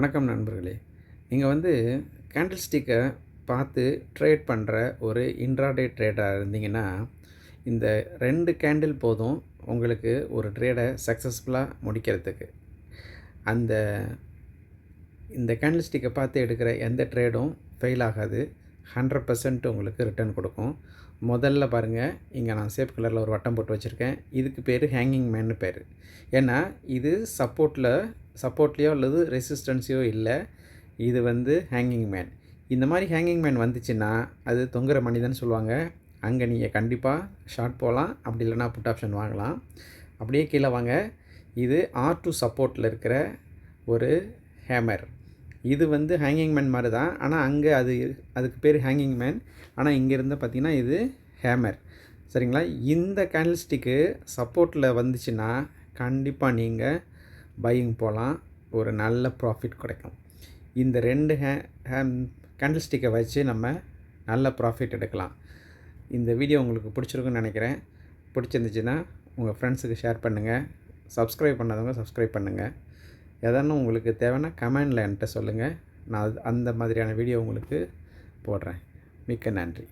வணக்கம் நண்பர்களே. நீங்கள் வந்து கேண்டில் ஸ்டிக்கை பார்த்து ட்ரேட் பண்ணுற ஒரு இன்ட்ராடே ட்ரேடாக இருந்தீங்கன்னா இந்த ரெண்டு கேண்டில் போதும் உங்களுக்கு ஒரு ட்ரேடை சக்ஸஸ்ஃபுல்லாக முடிக்கிறதுக்கு. அந்த இந்த கேண்டில் ஸ்டிக்கை பார்த்து எடுக்கிற எந்த ட்ரேடும் ஃபெயில் ஆகாது. ஹண்ட்ரட் பர்சன்ட் உங்களுக்கு ரிட்டர்ன் கொடுக்கும். முதல்ல பாருங்கள் இங்கே நான் சேப் கலரில் ஒரு வட்டம் போட்டு வச்சுருக்கேன். இதுக்கு பேர் ஹேங்கிங் மேன்னு பேர். ஏன்னா இது சப்போர்ட்டில் சப்போர்ட்லேயோ அல்லது ரெசிஸ்டன்ஸையோ இல்லை. இது வந்து ஹேங்கிங் மேன் இந்த மாதிரி ஹேங்கிங் மேன் வந்துச்சுன்னா அது தொங்குற மனிதன் சொல்லுவாங்க அங்கே நீங்கள் கண்டிப்பாக ஷார்ட் போகலாம் அப்படி இல்லைனா புட் ஆப்ஷன் வாங்கலாம். அப்படியே கீழே வாங்க. இது ஆர் டூ சப்போர்ட்டில் இருக்கிற ஒரு ஹேமர் இது வந்து ஹேங்கிங் மேன் மாதிரி தான். ஆனால் அங்கே அது அதுக்கு பேர் ஹேங்கிங் மேன் ஆனால் இங்கேருந்து பார்த்திங்கன்னா இது ஹேமர் சரிங்களா? இந்த கேண்டில் ஸ்டிக்கு சப்போர்ட்டில் வந்துச்சுன்னா கண்டிப்பாக நீங்கள் பையிங் போகலாம் ஒரு நல்ல ப்ராஃபிட் கிடைக்கும். இந்த ரெண்டு ஹே ஹேம் கேண்டில் ஸ்டிக்கை வச்சு நம்ம நல்ல ப்ராஃபிட் எடுக்கலாம். இந்த வீடியோ உங்களுக்கு பிடிச்சிருக்குன்னு நினைக்கிறேன். பிடிச்சிருந்துச்சுன்னா உங்கள் ஃப்ரெண்ட்ஸுக்கு ஷேர் பண்ணுங்கள் சப்ஸ்கிரைப் பண்ணாதவங்க சப்ஸ்கிரைப் பண்ணுங்கள் எதனா உங்களுக்கு தேவைன்னா கமெண்டில் என்கிட்ட சொல்லுங்கள் நான் அந்த மாதிரியான வீடியோ உங்களுக்கு போடுறேன். மிக்க நன்றி.